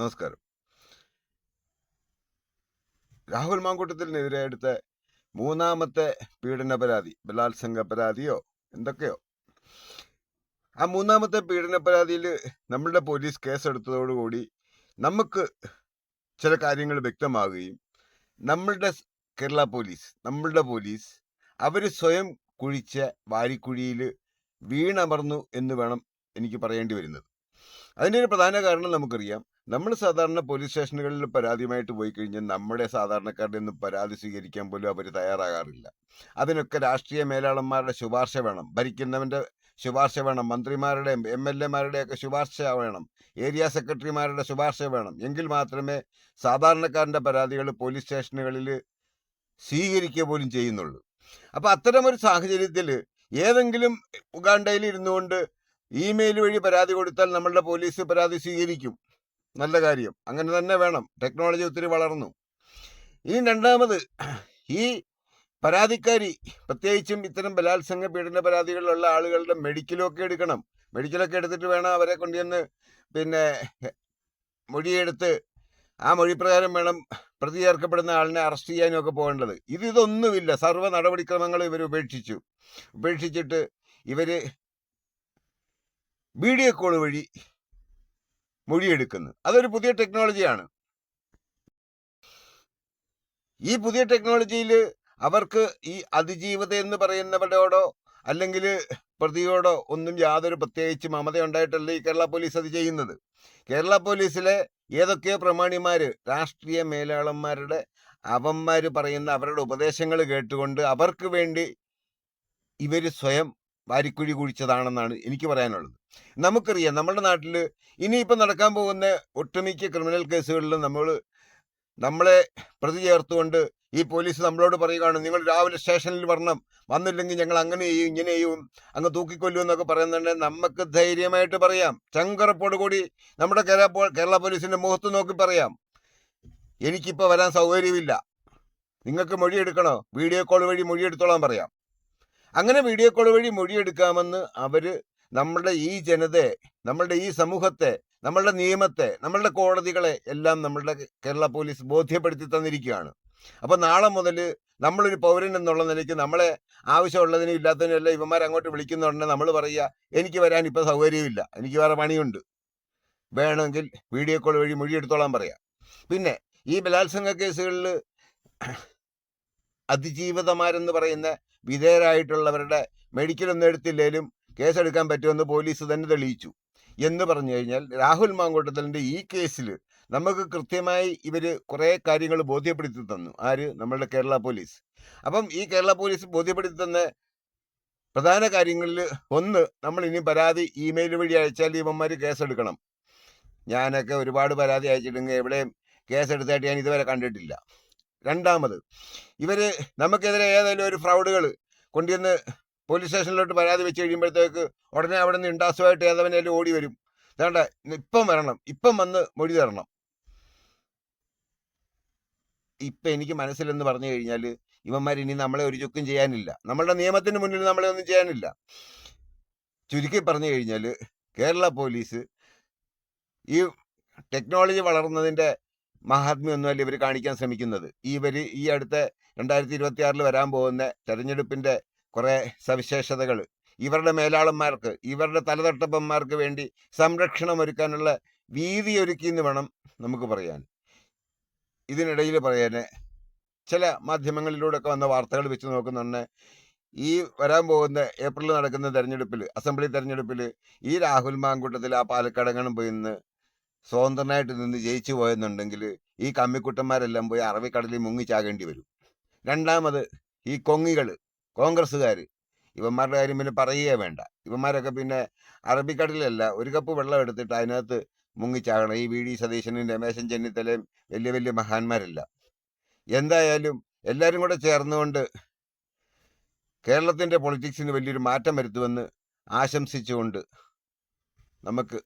നമസ്കാരം. രാഹുൽ മാങ്കൂട്ടത്തിനെതിരെ എടുത്ത മൂന്നാമത്തെ പീഡന പരാതി ബലാത്സംഗ പരാതിയോ എന്തൊക്കെയോ? ആ മൂന്നാമത്തെ പീഡന പരാതിയിൽ നമ്മളുടെ പോലീസ് കേസെടുത്തതോടുകൂടി നമുക്ക് ചില കാര്യങ്ങൾ വ്യക്തമാകുകയും നമ്മളുടെ കേരള പോലീസ് നമ്മളുടെ പോലീസ് അവർ സ്വയം കുഴിച്ച വാരിക്കുഴിയിൽ വീണമർന്നു എന്ന് വേണം എനിക്ക് പറയേണ്ടി വരുന്നത്. അതിന്റെ ഒരു പ്രധാന കാരണം നമുക്കറിയാം. നമ്മൾ സാധാരണ പോലീസ് സ്റ്റേഷനുകളിൽ പരാതിയുമായിട്ട് പോയി കഴിഞ്ഞാൽ നമ്മുടെ സാധാരണക്കാരുടെ ഒന്നും പരാതി സ്വീകരിക്കാൻ പോലും അവർ തയ്യാറാകാറില്ല. അതിനൊക്കെ രാഷ്ട്രീയ മേലാളന്മാരുടെ ശുപാർശ വേണം. ഭരിക്കുന്നവന്റെ ശുപാർശ വേണം. മന്ത്രിമാരുടെയും എം എൽ എമാരുടെയൊക്കെ ശുപാർശ വേണം. ഏരിയ സെക്രട്ടറിമാരുടെ ശുപാർശ വേണം. എങ്കിൽ മാത്രമേ സാധാരണക്കാരന്റെ പരാതികൾ പോലീസ് സ്റ്റേഷനുകളിൽ സ്വീകരിക്കുക പോലും ചെയ്യുന്നുള്ളൂ. അപ്പോൾ അത്തരമൊരു സാഹചര്യത്തിൽ ഏതെങ്കിലും ഉഗാണ്ടയിൽ ഇരുന്നുകൊണ്ട് ഇമെയിൽ വഴി പരാതി കൊടുത്താൽ നമ്മളുടെ പോലീസ് പരാതി സ്വീകരിക്കും. നല്ല കാര്യം. അങ്ങനെ തന്നെ വേണം. ടെക്നോളജി ഒത്തിരി വളർന്നു. ഇനി രണ്ടാമത് ഈ പരാതിക്കാരി പ്രത്യേകിച്ചും ഇത്തരം ബലാത്സംഗ പീഡന പരാതികളിലുള്ള ആളുകളുടെ മെഡിക്കലൊക്കെ എടുക്കണം. മെഡിക്കലൊക്കെ എടുത്തിട്ട് വേണം അവരെ കൊണ്ടുവന്ന് പിന്നെ മൊഴിയെടുത്ത് ആ മൊഴി പ്രകാരം വേണം പ്രതി ചേർക്കപ്പെടുന്ന ആളിനെ അറസ്റ്റ് ചെയ്യാനും ഒക്കെ പോകേണ്ടത്. ഇത് ഇതൊന്നുമില്ല. സർവ നടപടിക്രമങ്ങൾ ഇവർ ഉപേക്ഷിച്ചു. ഉപേക്ഷിച്ചിട്ട് ഇവർ വീഡിയോ കോൾ വഴി മൊഴിയെടുക്കുന്നു. അതൊരു പുതിയ ടെക്നോളജിയാണ്. ഈ പുതിയ ടെക്നോളജിയിൽ അവർക്ക് ഈ അതിജീവത എന്ന് പറയുന്നവരോടോ അല്ലെങ്കിൽ പ്രതിയോടോ ഒന്നും യാതൊരു പ്രത്യേകിച്ച് മമത ഉണ്ടായിട്ടല്ല ഈ കേരള പോലീസ് അത് ചെയ്യുന്നത്. കേരള പോലീസിലെ ഏതൊക്കെയോ പ്രമാണിമാർ രാഷ്ട്രീയ മേലാളന്മാരുടെ അവന്മാർ പറയുന്ന അവരുടെ ഉപദേശങ്ങൾ കേട്ടുകൊണ്ട് അവർക്ക് വേണ്ടി ഇവർ സ്വയം വാരിക്കുഴി കുഴിച്ചതാണെന്നാണ് എനിക്ക് പറയാനുള്ളത്. നമുക്കറിയാം നമ്മുടെ നാട്ടിൽ ഇനിയിപ്പോൾ നടക്കാൻ പോകുന്ന ഒട്ടുമിക്ക ക്രിമിനൽ കേസുകളിലും നമ്മൾ നമ്മളെ പ്രതി ചേർത്തുകൊണ്ട് ഈ പോലീസ് നമ്മളോട് പറയുകയാണ് നിങ്ങൾ രാവിലെ സ്റ്റേഷനിൽ വരണം. വന്നില്ലെങ്കിൽ ഞങ്ങൾ അങ്ങനെ ചെയ്യും ഇങ്ങനെ ചെയ്യും അങ്ങ് തൂക്കിക്കൊല്ലും എന്നൊക്കെ പറയുന്നുണ്ടെങ്കിൽ നമുക്ക് ധൈര്യമായിട്ട് പറയാം. ചങ്കറപ്പോട് കൂടി നമ്മുടെ കേരള കേരള പോലീസിന്റെ മുഖത്ത് നോക്കി പറയാം. എനിക്കിപ്പോൾ വരാൻ സൗകര്യമില്ല. നിങ്ങൾക്ക് മൊഴിയെടുക്കണോ? വീഡിയോ കോൾ വഴി മൊഴിയെടുത്തോളാൻ പറയാം. അങ്ങനെ വീഡിയോ കോൾ വഴി മൊഴിയെടുക്കാമെന്ന് അവർ നമ്മളുടെ ഈ ജനതയെ നമ്മളുടെ ഈ സമൂഹത്തെ നമ്മളുടെ നിയമത്തെ നമ്മളുടെ കോടതികളെ എല്ലാം നമ്മളുടെ കേരള പോലീസ് ബോധ്യപ്പെടുത്തി തന്നിരിക്കുകയാണ്. അപ്പൊ നാളെ മുതൽ നമ്മളൊരു പൗരൻ എന്നുള്ള നിലയ്ക്ക് നമ്മളെ ആവശ്യമുള്ളതിനും ഇല്ലാത്തതിനും എല്ലാം ഇവന്മാർ അങ്ങോട്ട് വിളിക്കുന്നുണ്ടെങ്കിൽ നമ്മൾ പറയുക എനിക്ക് വരാൻ ഇപ്പൊ സൗകര്യമില്ല. എനിക്ക് വേറെ പണിയുണ്ട്. വേണമെങ്കിൽ വീഡിയോ കോൾ വഴി മൊഴിയെടുത്തോളാൻ പറയാം. പിന്നെ ഈ ബലാത്സംഗ കേസുകളിൽ അതിജീവിതമാരെന്ന് പറയുന്ന വിധേയരായിട്ടുള്ളവരുടെ മെഡിക്കലൊന്നും എടുത്തില്ലേലും കേസെടുക്കാൻ പറ്റുമെന്ന് പോലീസ് തന്നെ തെളിയിച്ചു. എന്ന് പറഞ്ഞു കഴിഞ്ഞാൽ രാഹുൽ മാങ്കോട്ടത്തലിന്റെ ഈ കേസിൽ നമുക്ക് കൃത്യമായി ഇവർ കുറേ കാര്യങ്ങൾ ബോധ്യപ്പെടുത്തി തന്നു. ആര്? നമ്മളുടെ കേരള പോലീസ്. അപ്പം ഈ കേരള പോലീസ് ബോധ്യപ്പെടുത്തി തന്ന പ്രധാന കാര്യങ്ങളിൽ ഒന്ന് നമ്മൾ ഇനി പരാതി ഇമെയിൽ വഴി അയച്ചാൽ ഇവന്മാർ കേസെടുക്കണം. ഞാനൊക്കെ ഒരുപാട് പരാതി അയച്ചിട്ടുണ്ടെങ്കിൽ എവിടെയും കേസെടുത്തായിട്ട് ഞാൻ ഇതുവരെ കണ്ടിട്ടില്ല. രണ്ടാമത്. ഇവർ നമുക്കെതിരെ ഏതെങ്കിലും ഒരു ഫ്രൗഡുകൾ കൊണ്ടുവന്ന് പോലീസ് സ്റ്റേഷനിലോട്ട് പരാതി വെച്ച് കഴിയുമ്പോഴത്തേക്ക് ഉടനെ അവിടെ നിന്ന് ഇൻഡാസുമായിട്ട് ഏതവനേലും ഓടി വരും. വേണ്ട ഇപ്പം വരണം. ഇപ്പം വന്ന് മൊഴി തരണം. ഇപ്പം എനിക്ക് മനസ്സിലെന്ന് പറഞ്ഞു കഴിഞ്ഞാൽ ഇവന്മാർ ഇനി നമ്മളെ ഒരു ചുക്കും ചെയ്യാനില്ല. നമ്മളുടെ നിയമത്തിന് മുന്നിൽ നമ്മളെ ഒന്നും ചെയ്യാനില്ല. ചുരുക്കി പറഞ്ഞു കഴിഞ്ഞാൽ കേരള പോലീസ് ഈ ടെക്നോളജി വളർന്നതിന്റെ മഹാത്മ്യമൊന്നുമല്ല ഇവർ കാണിക്കാൻ ശ്രമിക്കുന്നത്? ഇവർ ഈ അടുത്ത രണ്ടായിരത്തി ഇരുപത്തി ആറിൽ വരാൻ പോകുന്ന തെരഞ്ഞെടുപ്പിന്റെ കുറേ സവിശേഷതകൾ ഇവരുടെ മേലാളന്മാർക്ക് ഇവരുടെ തലതട്ടപ്പന്മാർക്ക് വേണ്ടി സംരക്ഷണം ഒരുക്കാനുള്ള വീതി ഒരുക്കി എന്ന് വേണം നമുക്ക് പറയാൻ. ഇതിനിടയിൽ പറയാൻ ചില മാധ്യമങ്ങളിലൂടെയൊക്കെ വന്ന വാർത്തകൾ വെച്ച് നോക്കുന്നുണ്ട് ഈ വരാൻ പോകുന്ന ഏപ്രിൽ നടക്കുന്ന തെരഞ്ഞെടുപ്പിൽ അസംബ്ലി തെരഞ്ഞെടുപ്പിൽ ഈ രാഹുൽ മാങ്കൂട്ടത്തിൽ ആ പാലക്കാടെങ്ങാനും പോയി നിന്ന് സ്വതന്ത്രനായിട്ട് നിന്ന് ജയിച്ചു പോയെന്നുണ്ടെങ്കിൽ ഈ കമ്മിക്കുട്ടന്മാരെല്ലാം പോയി അറബിക്കടലിൽ മുങ്ങിച്ചാകേണ്ടി വരും. രണ്ടാമത് ഈ കൊങ്ങികൾ കോൺഗ്രസ്സുകാർ ഇവന്മാരുടെ കാര്യം പിന്നെ പറയുകയേ വേണ്ട. ഇവന്മാരൊക്കെ പിന്നെ അറബിക്കടലിലല്ല ഒരു കപ്പ് വെള്ളം എടുത്തിട്ട് അതിനകത്ത് മുങ്ങിച്ചാകണം. ഈ വി. ഡി. സതീശനും രമേശൻ ചെന്നിത്തലയും വലിയ വലിയ മഹാന്മാരല്ല. എന്തായാലും എല്ലാവരും കൂടെ ചേർന്നുകൊണ്ട് കേരളത്തിന്റെ പൊളിറ്റിക്സിന് വലിയൊരു മാറ്റം വരുത്തുമെന്ന് ആശംസിച്ചുകൊണ്ട് നമുക്ക്